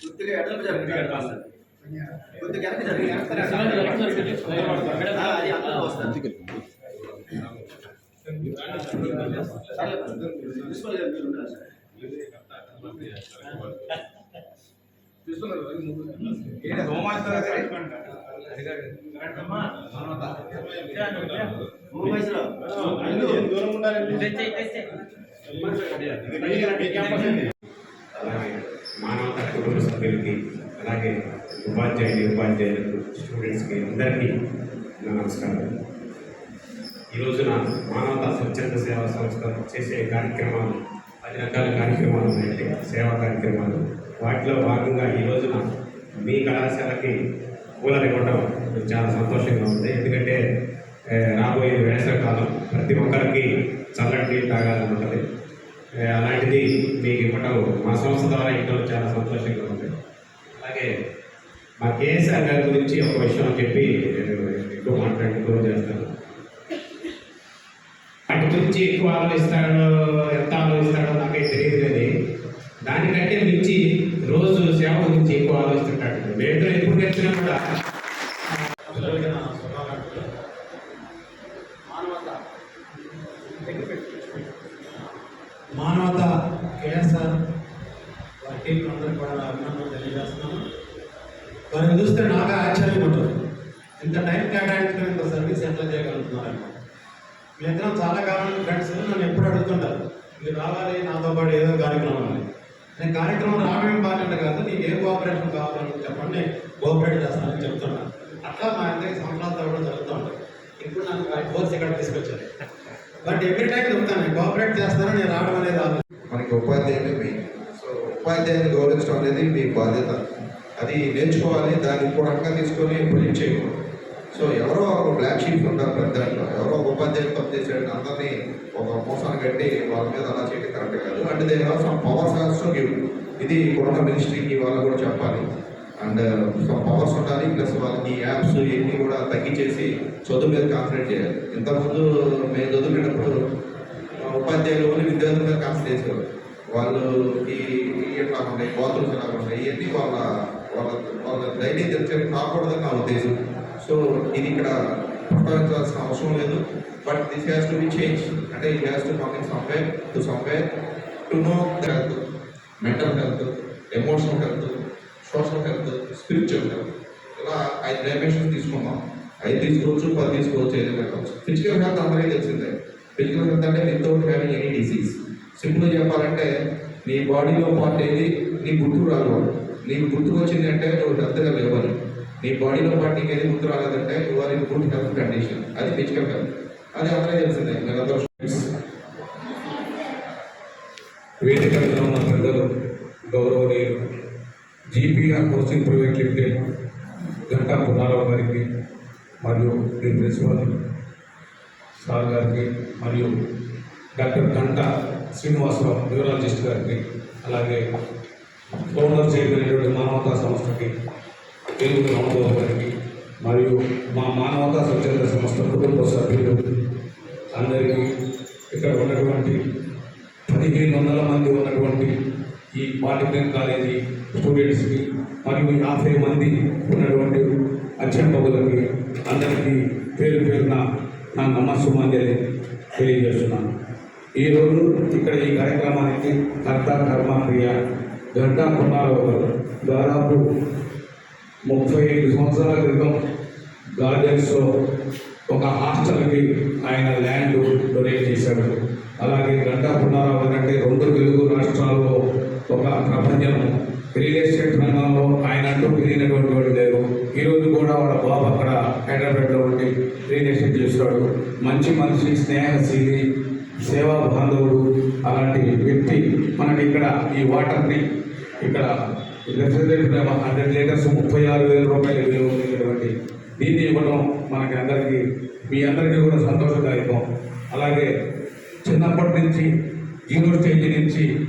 కొద్దిగా ఎడలకు జరగండి. కొద్దిగా వెనక్కి జరగండి. ఆ, అది అందరూ వస్తారు. ప్రిన్సిపల్ గారు మీరు ఉండాలి సార్. ఓ వయసులో. అలాగే కుటుంబ సభ్యులకి అలాగే ఉపాధ్యాయులు ఉపాధ్యాయులకు స్టూడెంట్స్కి అందరికీ నా నమస్కారం ఈ రోజున మానవతా స్వచ్ఛంద సేవా సంస్థ చేసే కార్యక్రమాలు పది రకాల కార్యక్రమాలు ఉన్నాయండి సేవా కార్యక్రమాలు. వాటిలో భాగంగా ఈ రోజున మీ కళాశాలకి కూలర్ ఇవ్వడం చాలా సంతోషంగా ఉంది. ఎందుకంటే ఏ, రాబోయే వేసవికాలం ప్రతి ఒక్కరికి చల్లటి నీళ్ళు తాగాలని ఉంటుంది. అలాంటిది మీకు ఇవ్వటం మా సంస్థ ద్వారా ఇవ్వడం చాలా సంతోషంగా ఉంది. అలాగే మా కేఎస్ఆర్ గారి గురించి ఒక విషయం చెప్పి ఎక్కువ మాట్లాడి ఎక్కువ చేస్తాను ఎక్కువ ఆలోచిస్తాడో ఎంత ఆలోచిస్తాడో నాకే తెలియదు కానీ దానికంటే మించి రోజు సేవ గురించి ఎక్కువ ఆలోచిస్తుంటాడు. వేటర్ ఎప్పుడు తెచ్చినా కూడా. మానవత కేఎస్ఆర్ వారి టీం అందరూ కూడా అభినందనలు తెలియజేస్తున్నాను. వారిని చూస్తే నాకు ఆశ్చర్యం ఉంటుంది ఇంత టైం కేటాయించడం ఇంత సర్వీస్ ఎట్లా చేయగలుగుతున్నారు మీ చాలా కాలం ఫ్రెండ్స్ నన్ను ఎప్పుడు అడుగుతుంటారు? మీరు రావాలి నాతో పాటు ఏదో కార్యక్రమం అని నేను కార్యక్రమం రావడం ఇంపార్టెంట్ కాదు నీకు ఏ కోఆపరేషన్ కావాలని చెప్పండి నేను కోఆపరేట్ చేస్తానని చెప్తున్నాను అట్లా మా ఇద్దరికి సంవత్సరాలు తగ్గడం జరుగుతూ ఉంటాయి ఇప్పుడు నాకు కోర్స్ ఇక్కడ తీసుకొచ్చారు? బట్ ఎవ్రీ టైం చెప్తాను నేను కోఆపరేట్ చేస్తాను నేను రావడం అనేది మనకి ఉపాధ్యాయులు మెయిన్ సో ఉపాధ్యాయుని గౌరవించడం అనేది మీ బాధ్యత. అది నేర్చుకోవాలి దాన్ని ఇంపార్టెంట్గా తీసుకొని పొల్యూట్ చేయకూడదు. సో ఎవరో ఒక బ్లాక్ షీట్ ఉంటారు పెద్ద దాంట్లో ఎవరో ఒక ఉపాధ్యాయులు తప్పు చేసాడు అందరినీ ఒక మోసాన్ని కట్టి వాళ్ళ మీద అలా చేయడం కరెక్ట్ కాదు. అంటే they have some powers also give ఇది కరోనా మినిస్ట్రీకి వాళ్ళు కూడా చెప్పాలి. అండ్ సమ్ పవర్స్ ఉండాలి ప్లస్ వాళ్ళకి యాప్స్ ఇవన్నీ కూడా తగ్గించేసి చదువు మీద కాన్సన్ట్రేట్ చేయాలి. ఇంతకుముందు మేము చదువుకునేటప్పుడు ఉపాధ్యాయులు విద్యార్థుల మీద కాన్సన్ట్రేట్ చేసేవారు. వాళ్ళు ఈ ఎట్లా ఉంటాయి బాత్రూమ్స్ ఎలా ఉంటాయి ఇవన్నీ వాళ్ళ వాళ్ళ వాళ్ళ డైలీ తెలిసేది కాకూడదని నా ఉద్దేశం. సో ఇది ఇక్కడ ప్రస్తావించాల్సిన అవసరం లేదు. But this has to be change అంటే it has to come in somewhere to somewhere to know health mental health emotional health social health spiritual health ఇలా ఐదు డైమెన్షన్స్ తీసుకున్నాం. ఐదు తీసుకోవచ్చు పది తీసుకోవచ్చు ఏదైనా కావచ్చు ఫిజికల్ హెల్త్ అందరికీ తెలిసిందే. ఫిజికల్ హెల్త్ అంటే వితౌట్ హ్యావింగ్ ఎనీ డిసీజ్ సింపుల్గా చెప్పాలంటే నీ బాడీలో పార్ట్ ఏది? నీ గుర్తు రాదు నీకు గుర్తుకు వచ్చింది అంటే నువ్వు హెల్త్గా లేవాలి మీ బాడీలో పార్ట్ నీకు ఏది ముందు రాలేదంటే you are in good health condition అది ఫిజికల్ హెల్త్ అది అందరికీ తెలిసిందే. మీరందరూ వేదిక మీద ఉన్న పెద్దలు గౌరవనీయులు GPR housing private limited Ganta Pullarao గారికి మరియు దీని ప్రిన్సిపల్ సార్ గారికి మరియు డాక్టర్ గంటా శ్రీనివాసరావు న్యూరాలజిస్ట్ గారికి అలాగే ఫౌండర్ చేయగలిగినటువంటి మానవతా సంస్థకి తెలుగు రామబాబు గారికి మరియు మా మానవతా స్వచ్ఛంద సంస్థ కుటుంబ సభ్యులు అందరికీ ఇక్కడ ఉన్నటువంటి పదిహేను వందల మంది ఉన్నటువంటి ఈ పాలిటెక్నిక్ కాలేజీ స్టూడెంట్స్కి మరియు యాభై మంది ఉన్నటువంటి అధ్యాపకులకి అందరికీ పేరు పేరున నా నమస్సుమాంజలి తెలియజేస్తున్నాను. ఈరోజు ఇక్కడ ఈ కార్యక్రమానికి కర్త కర్మ క్రియ గంటా పున్నారావు దాదాపు ముప్పై ఐదు సంవత్సరాల క్రితం గార్డెన్స్లో ఒక హాస్టల్కి ఆయన ల్యాండ్ డొనేట్ చేశాడు. అలాగే గంటా పున్నారావు అంటే రెండు తెలుగు రాష్ట్రాల్లో ఒక ప్రపంచం. రియల్ ఎస్టేట్ రంగంలో ఆయన అంటూ పెరిగినటువంటి వాడు లేరు. ఈరోజు కూడా వాళ్ళ బాబు అక్కడ హైదరాబాద్లో ఉండి రియల్ ఎస్టేట్ చేస్తాడు. మంచి మనిషి స్నేహశీలి సేవా బాంధవుడు అలాంటి వ్యక్తి. మనకి ఇక్కడ ఈ వాటర్ని ఇక్కడ రిఫ్రిజరేటర్ హండ్రెడ్ లీటర్స్ ఆరు వేల రూపాయలు విలువ దీన్ని ఇవ్వడం మనకి అందరికీ మీ అందరికీ కూడా సంతోషదాయకం. అలాగే చిన్నప్పటి నుంచి జీరో స్టేజ్ నుంచి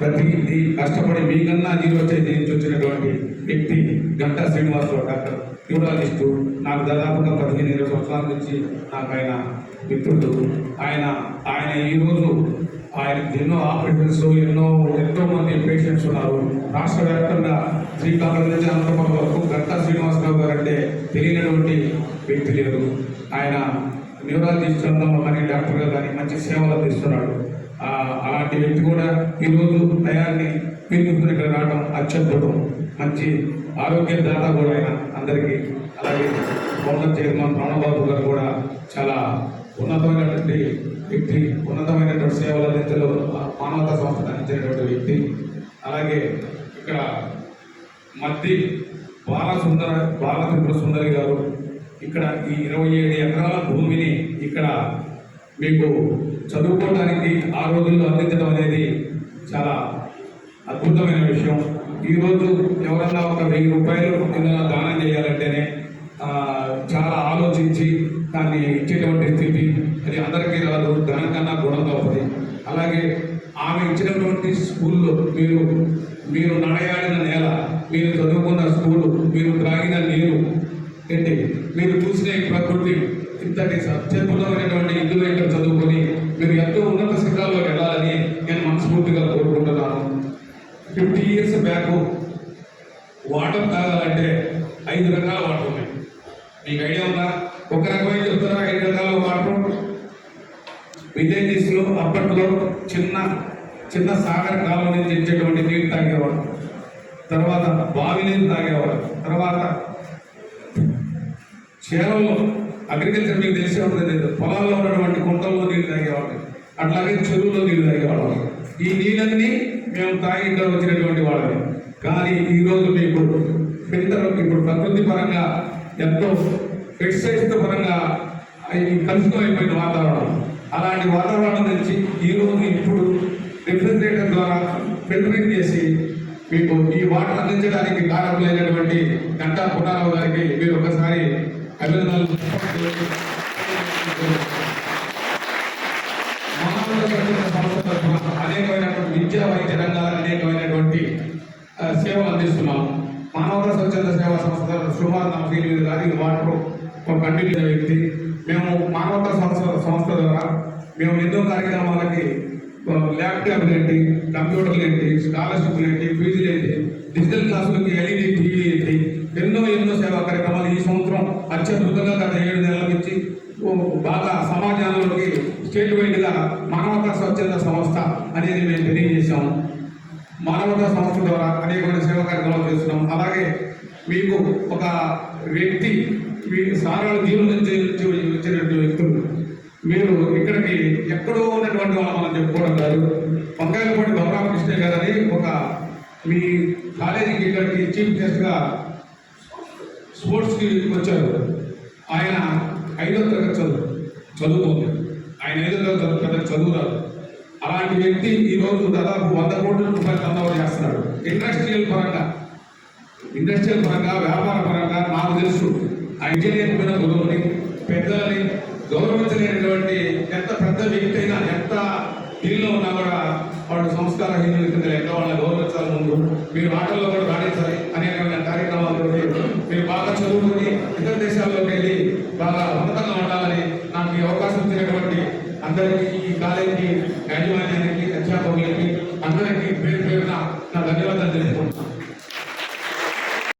ప్రతిదీ కష్టపడి మీకన్నా జీరో స్టేజ్ నుంచి వచ్చినటువంటి వ్యక్తి గంటా శ్రీనివాసరావు డాక్టర్. న్యూరాలజిస్టు. నాకు దాదాపుగా పదిహేను ఇరవై సంవత్సరాల నుంచి నాకు ఆయన మిత్రుడు. ఆయన ఆయన ఈరోజు ఆయన ఎన్నో ఆపరేషన్స్ ఎన్నో ఎంతో మంది పేషెంట్స్ ఉన్నారు. రాష్ట్ర వ్యాప్తంగా శ్రీకాకుళం నుంచి అనంతపురం వరకు గంటా శ్రీనివాసరావు గారు అంటే తెలియనటువంటి వ్యక్తి లేదు ఆయన న్యూరాలజిస్ట్ రంగంలో కానీ డాక్టర్గా కానీ మంచి సేవలు అందిస్తున్నాడు అలాంటి వ్యక్తి కూడా ఈరోజు తయారిని పీల్చుకుని ఇక్కడ రావడం అత్యద్భుతం. మంచి ఆరోగ్య దాత కూడా ఆయన అందరికీ. అలాగే ఫౌండర్ చైర్మన్ రామబాబు గారు కూడా చాలా ఉన్నతమైనటువంటి వ్యక్తి ఉన్నతమైనటువంటి సేవల అందించలో మానవతా సంస్థ అందించినటువంటి వ్యక్తి. అలాగే ఇక్కడ మద్ది బాలసుందర బాలచంద్ర సుందరి గారు ఇక్కడ ఈ ఇరవై ఏడు ఎకరాల భూమిని ఇక్కడ మీకు చదువుకోవడానికి ఆ రోజుల్లో అందించడం అనేది చాలా అద్భుతమైన విషయం. ఈరోజు ఎవరన్నా ఒక వెయ్యి రూపాయలు ఏదైనా దానం చేయాలంటేనే చాలా ఆలోచించి దాన్ని ఇచ్చేటువంటి స్థితి. అది అందరికీ రాదు ధనం కన్నా గుణం తప్పది అలాగే ఆమె ఇచ్చినటువంటి స్కూల్లో మీరు మీరు నడయాడిన నేల మీరు చదువుకున్న స్కూలు మీరు త్రాగిన నీరు ఏంటి? మీరు చూసిన ఈ ప్రకృతి ఇంతటి అత్యద్భుతమైనటువంటి ఇందులో ఇక్కడ చదువుకొని మీరు ఎంతో ఉన్నత శిఖరాల్లో వెళ్ళాలని నేను మనస్ఫూర్తిగా కోరుకుంటున్నాను. ఫిఫ్టీ ఇయర్స్ బ్యాక్ వాటర్ తాగాలంటే ఐదు రకాల వాటర్ ఉన్నాయి. మీకు ఐడియా ఉందా? ఒక రకమైన చెప్తారా ఐదు రకాల వాటర్ విలేజెస్లో అప్పట్లో చిన్న చిన్న సాగర కాలం నుంచి ఇచ్చేటువంటి నీరు తాగేవాడు. తర్వాత బావి నీరు తాగేవాడు. తర్వాత చేలలో అగ్రికల్చర్ మీకు తెలిసే ఉంటుంది లేదు. పొలాల్లో ఉన్నటువంటి కుంటల్లో నీళ్ళు తాగేవాడు. అట్లాగే చెరువులో నీళ్ళు తాగేవాడు. ఈ నీళ్ళన్నీ మేము తాగి ఇక్కడ వచ్చినటువంటి వాళ్ళని కానీ ఈరోజు మీకు ఫిల్టర్ ఇప్పుడు ప్రకృతి పరంగా ఎంతో ఎక్సైజ్ పరంగా కలుషితం అయిపోయిన వాతావరణం. అలాంటి వాతావరణం నుంచి ఈరోజు ఇప్పుడు రిఫ్రిజిరేటర్ ద్వారా ఫిల్టరింగ్ చేసి మీకు ఈ వాటర్ అందించడానికి లేనటువంటి గంటా పుట్టారావు గారికి మీరు ఒకసారి అభినందనలు అనేకమైనటువంటి విద్యా వైద్య రంగాలకు అనేకమైనటువంటి సేవలు అందిస్తున్నాం. మానవ స్వచ్ఛంద సేవా సంస్థ సుమారు నలభై ఎనిమిది వాటర్ ఒక కంటిన్యూ వ్యక్తి మేము మానవత సంస్థ సంస్థ ద్వారా మేము ఎన్నో కార్యక్రమాలకి ల్యాప్టాప్ ఏంటి కంప్యూటర్లు ఏంటి స్కాలర్షిప్లు ఏంటి ఫీజులు ఏంటి డిజిటల్ క్లాసులకి ఎల్ఈడి టీవీ ఏంటి ఎన్నో ఎన్నో సేవా కార్యక్రమాలు ఈ సంవత్సరం అత్యద్భుతంగా గత ఏడు నెలల నుంచి బాగా సమాజంలోకి స్టేట్ వైడ్గా మానవతా స్వచ్ఛంద సంస్థ అనేది మేము తెలియజేశాము. మానవతా సంస్థ ద్వారా అనేకమైన సేవా కార్యక్రమాలు చేస్తున్నాం. అలాగే మీకు ఒక వ్యక్తి మీ సారాల జీవుల నుంచి వచ్చినటువంటి వ్యక్తులు. మీరు ఇక్కడికి ఎక్కడో ఉన్నటువంటి వాళ్ళు మనం చెప్పుకోవడం కాదు. వంకాయలపాటి గౌరామకృష్ణ గారు అని ఒక మీ కాలేజీకి ఇక్కడికి చీఫ్ గెస్ట్గా స్పోర్ట్స్కి వచ్చారు. ఆయన ఐదో తరగతి చదువు చదువుకోండి ఆయన ఐదో తరగతి చదువు చదువు రాదు. అలాంటి వ్యక్తి ఈరోజు దాదాపు వంద కోట్ల రూపాయలు టర్నోవర్ చేస్తున్నాడు. ఇండస్ట్రియల్ పరంగా. ఇండస్ట్రియల్ పరంగా వ్యాపార పరంగా నాకు తెలుసు. ఆ ఇంజనీర్ గురువుని పెద్దలని గౌరవించలేనటువంటి ఎంత పెద్ద వ్యక్తి అయినా ఎంత దీనిలో ఉన్నా కూడా వాడు సంస్కారహీనుల కింద ఎంత వాళ్ళని గౌరవించాలి ముందు మీరు ఆటల్లో కూడా రాణించాలి.